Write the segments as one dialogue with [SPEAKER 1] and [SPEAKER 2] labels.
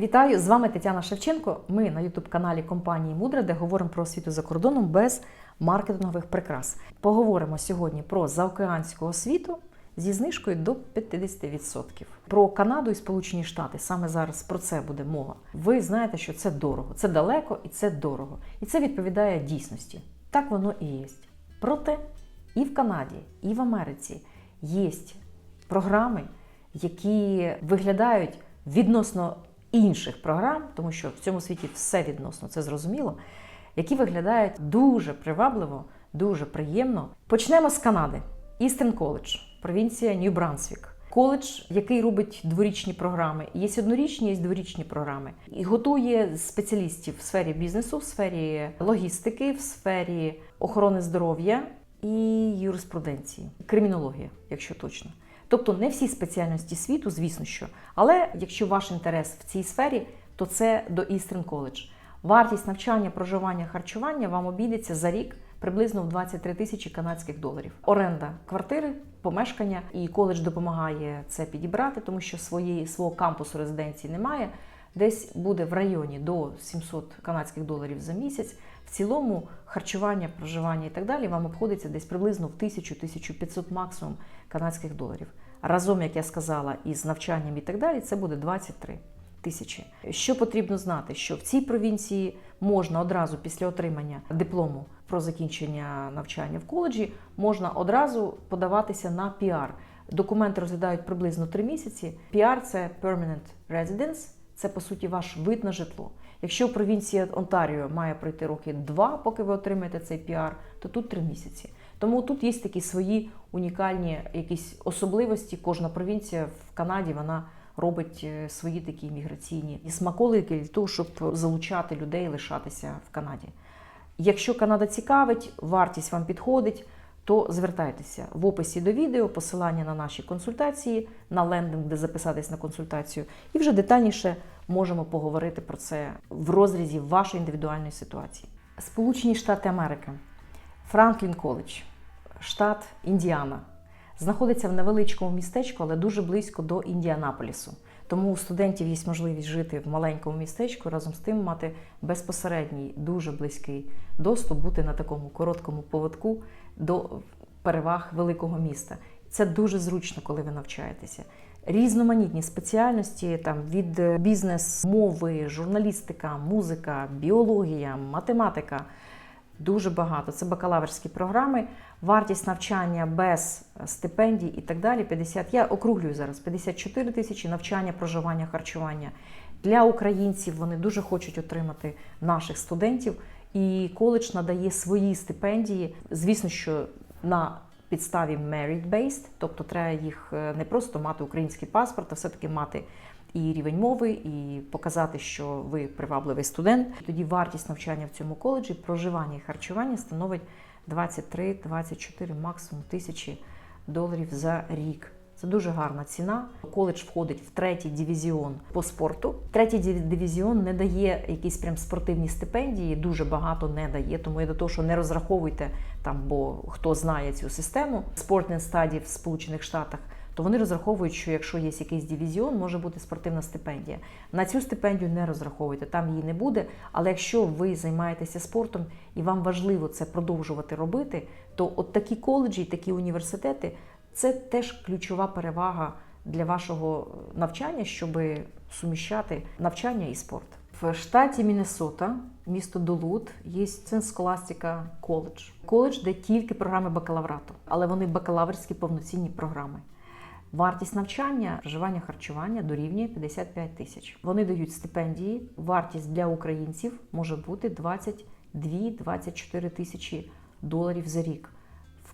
[SPEAKER 1] Вітаю! З вами Тетяна Шевченко. Ми на ютуб-каналі компанії Мудра, де говоримо про освіту за кордоном без маркетингових прикрас. Поговоримо сьогодні про заокеанську освіту зі знижкою до 50%. Про Канаду і Сполучені Штати саме зараз про це буде мова. Ви знаєте, що це дорого, це далеко і це дорого. І це відповідає дійсності. Так воно і є. Проте і в Канаді, і в Америці є програми, які виглядають відносно інших програм, тому що в цьому світі все відносно, це зрозуміло, які виглядають дуже привабливо, дуже приємно. Почнемо з Канади. Істен коледж, провінція Нью-Брансвік. Коледж, який робить дворічні програми. Є однорічні, є дворічні програми. І готує спеціалістів в сфері бізнесу, в сфері логістики, в сфері охорони здоров'я і юриспруденції, кримінологія, якщо точно. Тобто не всі спеціальності світу, звісно що. Але якщо ваш інтерес в цій сфері, то це до Eastern College. Вартість навчання, проживання, харчування вам обійдеться за рік приблизно в 23 тисячі канадських доларів. Оренда квартири, помешкання, і коледж допомагає це підібрати, тому що своєї свого кампусу резиденції немає. Десь буде в районі до 700 канадських доларів за місяць. В цілому харчування, проживання і так далі вам обходиться десь приблизно в 1000-1500 максимум канадських доларів. Разом, як я сказала, із навчанням і так далі, це буде 23 тисячі. Що потрібно знати, що в цій провінції можна одразу після отримання диплому про закінчення навчання в коледжі, можна одразу подаватися на піар. Документи розглядають приблизно 3 місяці. Піар це Permanent Residence, це по суті ваш вид на житло. Якщо в провінції Онтаріо має пройти роки два, поки ви отримаєте цей піар, то тут 3 місяці. Тому тут є такі свої унікальні якісь особливості. Кожна провінція в Канаді вона робить е, свої такі міграційні смаколики для того, щоб залучати людей лишатися в Канаді. Якщо Канада цікавить, вартість вам підходить, то звертайтеся в описі до відео, посилання на наші консультації, на лендинг, де записатись на консультацію, і вже детальніше можемо поговорити про це в розрізі вашої індивідуальної ситуації. Сполучені Штати Америки, Франклін Коледж, штат Індіана, знаходиться в невеличкому містечку, але дуже близько до Індіанаполісу. Тому у студентів є можливість жити в маленькому містечку, разом з тим мати безпосередній, дуже близький доступ, бути на такому короткому поводку до переваг великого міста. Це дуже зручно, коли ви навчаєтеся. Різноманітні спеціальності там від бізнес, мови, журналістика, музика, біологія, математика. Дуже багато. Це бакалаврські програми, вартість навчання без стипендій і так далі. 50, я округлюю зараз 54 тисячі навчання, проживання, харчування. Для українців вони дуже хочуть отримати наших студентів, і коледж надає свої стипендії. Звісно, що на підставі merit-based, тобто треба їх не просто мати український паспорт, а все-таки мати і рівень мови, і показати, що ви привабливий студент. Тоді вартість навчання в цьому коледжі, проживання і харчування становить 23-24 максимум тисячі доларів за рік. Це дуже гарна ціна. Коледж входить в третій дивізіон по спорту. Третій дивізіон не дає якісь прям спортивні стипендії, дуже багато не дає. Тому я до того, що не розраховуйте там, бо хто знає цю систему спортних стадій в Сполучених Штатах. То вони розраховують, що якщо є якийсь дивізіон, може бути спортивна стипендія. На цю стипендію не розраховуйте, там її не буде. Але якщо ви займаєтеся спортом і вам важливо це продовжувати робити, то от такі коледжі, такі університети це теж ключова перевага для вашого навчання, щоб суміщати навчання і спорт. В штаті Міннесота, місто Долут, є Scholastica коледж. Коледж, де тільки програми бакалаврату, але вони бакалаврські повноцінні програми. Вартість навчання, проживання, харчування дорівнює 55 тисяч. Вони дають стипендії. Вартість для українців може бути 22-24 тисячі доларів за рік,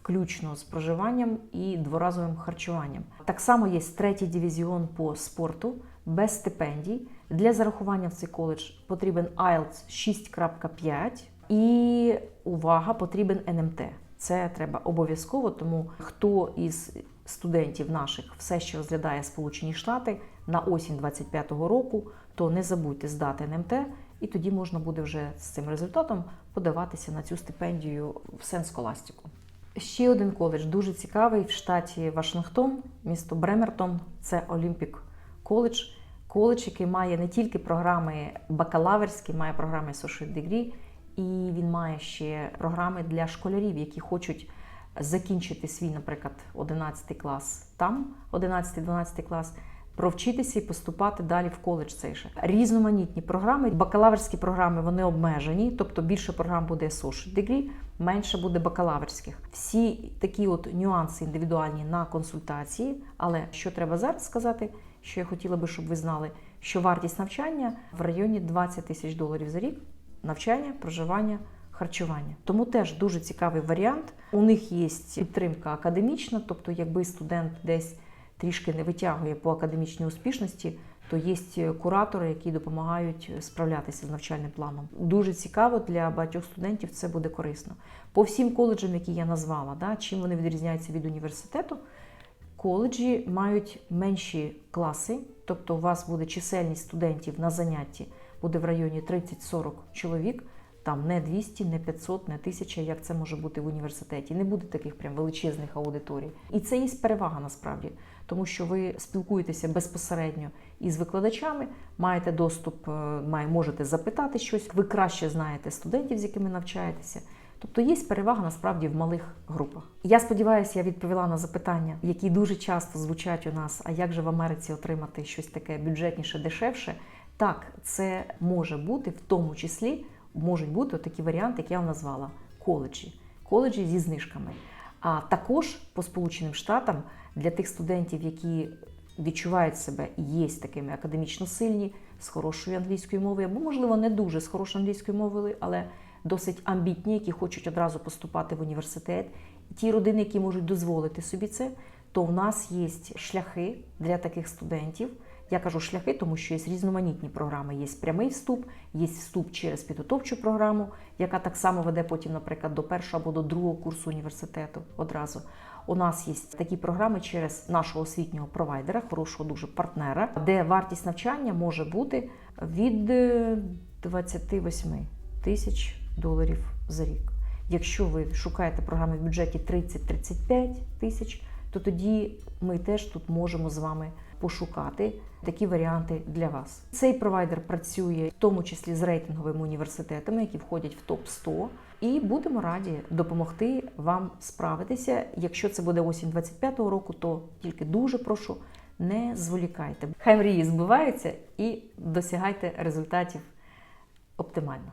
[SPEAKER 1] включно з проживанням і дворазовим харчуванням. Так само є третій дивізіон по спорту без стипендій. Для зарахування в цей коледж потрібен IELTS 6.5 і увага, потрібен НМТ. Це треба обов'язково, тому хто із студентів наших все ще розглядає Сполучені Штати на осінь 25-го року, то не забудьте здати НМТ, і тоді можна буде вже з цим результатом подаватися на цю стипендію в Сен-Сколастику. Ще один коледж дуже цікавий в штаті Вашингтон, місто Бремертон. Це Олімпік коледж. коледж, який має не тільки програми бакалаврські, має програми Associate Degree, і він має ще програми для школярів, які хочуть закінчити свій, наприклад, 11 клас там, 11-12 клас. Провчитися і поступати далі в коледж цей же. Різноманітні програми. Бакалаврські програми вони обмежені, тобто більше програм буде associate degree, менше буде бакалаврських. Всі такі от нюанси індивідуальні на консультації. Але що треба зараз сказати, що я хотіла би, щоб ви знали, що вартість навчання в районі 20 тисяч доларів за рік навчання, проживання, харчування. Тому теж дуже цікавий варіант. У них є підтримка академічна, тобто, якби студент десь трішки не витягує по академічній успішності, то є куратори, які допомагають справлятися з навчальним планом. Дуже цікаво для багатьох студентів це буде корисно. По всім коледжам, які я назвала, да, чим вони відрізняються від університету, коледжі мають менші класи, тобто у вас буде чисельність студентів на занятті буде в районі 30-40 чоловік. Там не 200, не 500, не 1000, як це може бути в університеті. Не буде таких прям величезних аудиторій. І це є перевага насправді, тому що ви спілкуєтеся безпосередньо із викладачами, маєте доступ, е, можете запитати щось. Ви краще знаєте студентів, з якими навчаєтеся. Тобто є перевага насправді в малих групах. Я сподіваюся, я відповіла на запитання, які дуже часто звучать у нас. А як же в Америці отримати щось таке бюджетніше, дешевше? Так, це може бути, в тому числі можуть бути такі варіанти, як я вам назвала коледжі, коледжі зі знижками. А також по Сполученим Штатам для тих студентів, які відчувають себе і є такими академічно сильні, з хорошою англійською мовою, або, можливо, не дуже з хорошою англійською мовою, але досить амбітні, які хочуть одразу поступати в університет. Ті родини, які можуть дозволити собі це, то в нас є шляхи для таких студентів. Я кажу шляхи, тому що є різноманітні програми. Є прямий вступ, є вступ через підготовчу програму, яка так само веде потім, наприклад, до першого або до другого курсу університету одразу. У нас є такі програми через нашого освітнього провайдера, хорошого дуже партнера, де вартість навчання може бути від е, 28 тисяч доларів за рік. Якщо ви шукаєте програми в бюджеті 30-35 тисяч, то тоді ми теж тут можемо з вами пошукати такі варіанти для вас. Цей провайдер працює в тому числі з рейтинговими університетами, які входять в топ 100 і будемо раді допомогти вам справитися. Якщо це буде осінь 25-го року, то тільки дуже прошу не зволікайте. Хай мрії збиваються і досягайте результатів оптимально.